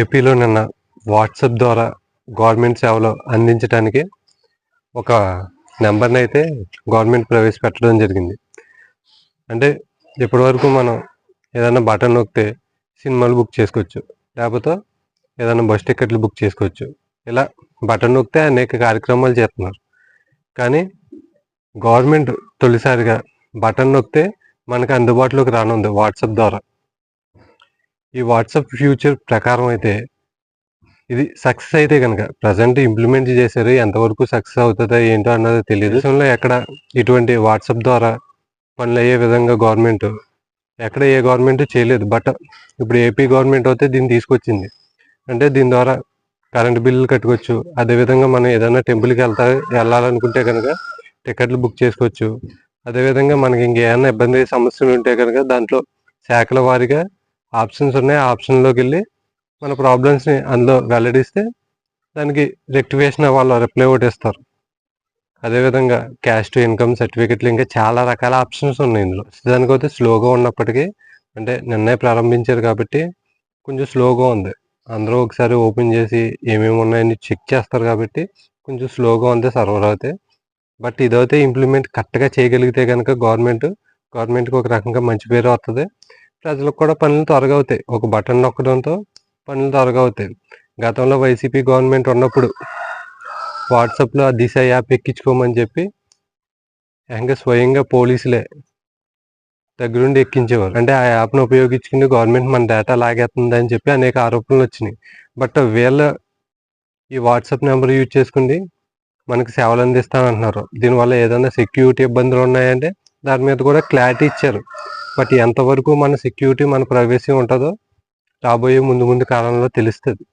ఏపీలో నిన్న వాట్సాప్ ద్వారా గవర్నమెంట్ సేవలు అందించడానికి ఒక నెంబర్ని అయితే గవర్నమెంట్ ప్రవేశపెట్టడం జరిగింది. అంటే ఇప్పటివరకు మనం ఏదైనా బటన్ నొక్కితే సినిమాలు బుక్ చేసుకోవచ్చు. లేకపోతే ఏదైనా బస్ టికెట్లు బుక్ చేసుకోవచ్చు. ఇలా బటన్ నొక్కితే అనేక కార్యక్రమాలు చేస్తున్నారు. కానీ గవర్నమెంట్ తొలిసారిగా బటన్ నొక్కితే మనకు అందుబాటులోకి రానుంది వాట్సాప్ ద్వారా. ఈ వాట్సాప్ ఫ్యూచర్ ప్రకారం అయితే ఇది సక్సెస్ అయితే కనుక ప్రజెంట్ ఇంప్లిమెంట్ చేశారు ఎంతవరకు సక్సెస్ అవుతుందో ఏంటో అన్నది తెలియదు. దేశంలో ఎక్కడ ఇటువంటి వాట్సాప్ ద్వారా పనులు అయ్యే విధంగా గవర్నమెంట్ ఎక్కడ ఏ గవర్నమెంట్ చేయలేదు. బట్ ఇప్పుడు ఏపీ గవర్నమెంట్ అయితే దీన్ని తీసుకొచ్చింది. అంటే దీని ద్వారా కరెంట్ బిల్లులు కట్టుకోవచ్చు. అదేవిధంగా మనం ఏదైనా టెంపుల్కి వెళ్తా వెళ్ళాలనుకుంటే కనుక టికెట్లు బుక్ చేసుకోవచ్చు. అదేవిధంగా మనకి ఇంకేమైనా ఇబ్బంది సమస్యలు ఉంటే కనుక దాంట్లో శాఖల వారీగా ఆప్షన్స్ ఉన్నాయి. ఆ ఆప్షన్లోకి వెళ్ళి మన ప్రాబ్లమ్స్ని అందులో వెల్లడిస్తే దానికి రెక్టిఫికేషన్ వాళ్ళు రిప్లై ఒకటి ఇస్తారు. అదేవిధంగా క్యాష్ టు ఇన్కమ్ సర్టిఫికెట్లు ఇంకా చాలా రకాల ఆప్షన్స్ ఉన్నాయి ఇందులో. దానికైతే స్లోగా ఉన్నప్పటికీ అంటే నిన్నే ప్రారంభించారు కాబట్టి కొంచెం స్లోగా ఉంది. అందరూ ఒకసారి ఓపెన్ చేసి ఏమేమి ఉన్నాయని చెక్ చేస్తారు కాబట్టి కొంచెం స్లోగా ఉంది సర్వర్ అయితే. బట్ ఇదైతే ఇంప్లిమెంట్ కరెక్ట్గా చేయగలిగితే కనుక గవర్నమెంట్ గవర్నమెంట్కి ఒక రకంగా మంచి పేరు వస్తుంది. ప్రజలకు కూడా పనులు త్వరగా అవుతాయి. ఒక బటన్ నొక్కడంతో పనులు త్వరగా అవుతాయి. గతంలో వైసీపీ గవర్నమెంట్ ఉన్నప్పుడు వాట్సాప్లో ఆ దిశ యాప్ ఎక్కించుకోమని చెప్పి ఇంకా స్వయంగా పోలీసులే దగ్గరుండి ఎక్కించేవారు. అంటే ఆ యాప్ను ఉపయోగించుకుని గవర్నమెంట్ మన డేటా లాగేస్తుంది అని చెప్పి అనేక ఆరోపణలు వచ్చినాయి. బట్ వీళ్ళ ఈ వాట్సాప్ నెంబర్ యూజ్ చేసుకుని మనకు సేవలు అందిస్తానంటున్నారు దీనివల్ల ఏదైనా సెక్యూరిటీ ఇబ్బందులు ఉన్నాయంటే దాని మీద కూడా క్లారిటీ ఇచ్చారు. బట్ ఎంతవరకు మన సెక్యూరిటీ మన ప్రైవసీ ఉంటుందో రాబోయే ముందు ముందు కాలంలో తెలుస్తుంది.